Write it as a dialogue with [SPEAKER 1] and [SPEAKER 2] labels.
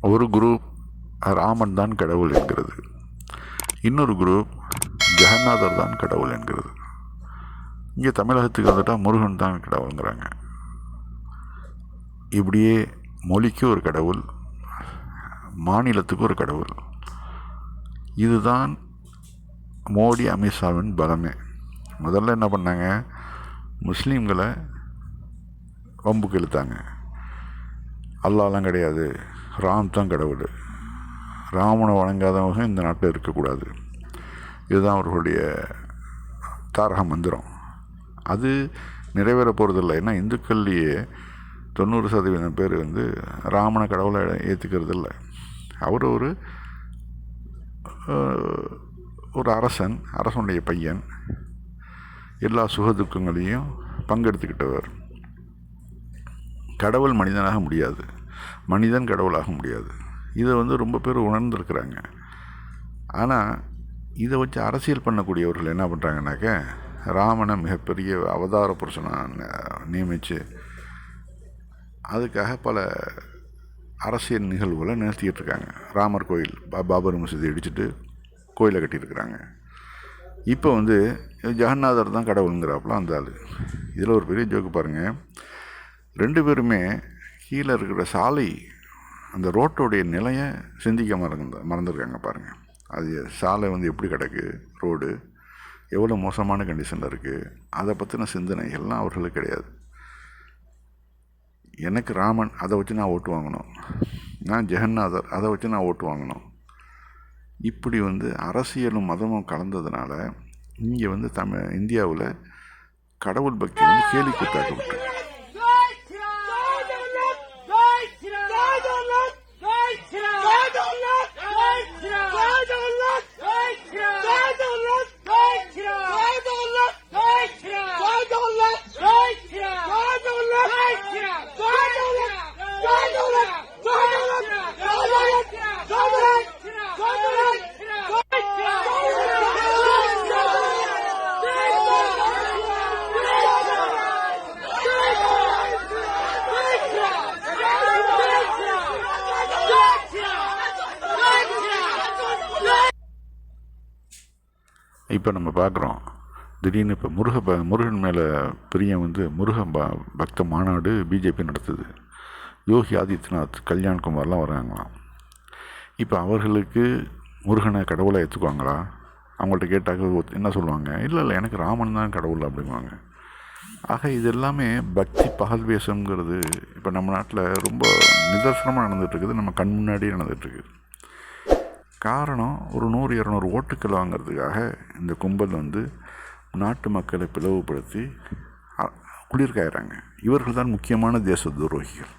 [SPEAKER 1] ஒரு குரூப் ராமன் தான் கடவுள் என்கிறது. இன்னொரு குரூப் ஜெகநாதர் தான் கடவுள் என்கிறது. இங்கே தமிழகத்துக்கு வந்துட்டால் முருகன் தான் கடவுளுங்கிறாங்க. இப்படியே மொழிக்கு ஒரு கடவுள் மாநிலத்துக்கு ஒரு கடவுள். இதுதான் மோடி அமித்ஷாவின் பலமே. முதல்ல என்ன பண்ணாங்க? முஸ்லீம்களை வம்புக்கு இழுத்தாங்க. அல்லாலாம் கிடையாது. ராம் தான் கடவுள். ராமனை வணங்காதவங்க இந்த நாட்டில் இருக்கக்கூடாது. இதுதான் அவர்களுடைய தாரக மந்திரம். அது நிறைவேற போகிறதில்ல ஏன்னா இந்துக்கள்லேயே தொண்ணூறு சதவீதம் பேர் வந்து ராமனை கடவுளை ஏற்றுக்கிறது இல்லை அவர் ஒரு ஒரு அரசன் அரசனுடைய பையன். எல்லா சுகதுக்கங்களையும் பங்கெடுத்துக்கிட்டவர். கடவுள் மனிதனாக முடியாது. மனிதன் கடவுளாக முடியாது. இதை வந்து ரொம்ப பேர் உணர்ந்திருக்கிறாங்க. ஆனால் இதை வச்சு அரசியல் பண்ணக்கூடியவர்கள் என்ன பண்ணுறாங்கனாக்க ராமனை மிகப்பெரிய அவதார புருஷனாக நியமித்து அதுக்காக பல அரசியல் நிகழ்வுகளை நிறுத்திக்கிட்டு இருக்காங்க ராமர் கோயில் பா பாபர் மசூதி இடிச்சிட்டு கோயிலை கட்டியிருக்கிறாங்க. இப்போ வந்து ஜெகநாதர் தான் கடவுளுங்கிறாப்புல அந்த ஆள். இதில் ஒரு பெரிய ஜோக்கு பாருங்கள் ரெண்டு பேருமே கீழே இருக்கிற சாலை அந்த ரோட்டோடைய நிலையை சிந்திக்க மறந்து மறந்துருக்காங்க பாருங்கள் அது சாலை வந்து எப்படி கிடக்கு? ரோடு. எவ்வளோ மோசமான கண்டிஷனில் இருக்குது அதை பற்றின சிந்தனை எல்லாம் அவர்களுக்கு கிடையாது. எனக்கு ராமன் அதை வச்சு நான் ஓட்டு வாங்கணும். நான் ஜெகநாதர் அதை வச்சு நான் ஓட்டு வாங்கணும். இப்படி வந்து அரசியலும் மதமும் கலந்ததுனால இங்கே வந்து தமிழ் இந்தியாவில் கடவுள் பக்தி வந்து கேலி கூத்தாக்கப்பட்டு இப்போ நம்ம பார்க்குறோம். திடீர்னு இப்போ முருக ப முருகன் மேலே பிரியம் வந்து முருக ப பக்த மாநாடு பிஜேபி நடத்துது. யோகி ஆதித்யநாத் கல்யாண்குமார்லாம் வராங்களாம். இப்போ அவர்களுக்கு முருகனை கடவுளை ஏற்றுக்குவாங்களா அவங்கள்ட்ட கேட்டாக்க என்ன சொல்லுவாங்க? இல்லை இல்லை எனக்கு ராமன் தான் கடவுள் அப்படிங்குவாங்க ஆக இது எல்லாமே பக்தி பகல் வேஷங்கிறது இப்போ நம்ம நாட்டில் ரொம்ப நிதர்சனமாக நடந்துகிட்ருக்குது நம்ம கண் முன்னாடியே நடந்துகிட்ருக்குது காரணம் ஒரு நூறு இரநூறு ஓட்டுக்கள் வாங்குறதுக்காக இந்த கும்பல் வந்து நாட்டு மக்களை பிளவுபடுத்தி குளிர்காயிறாங்க. இவர்கள் தான் முக்கியமான தேச துரோகிகள்.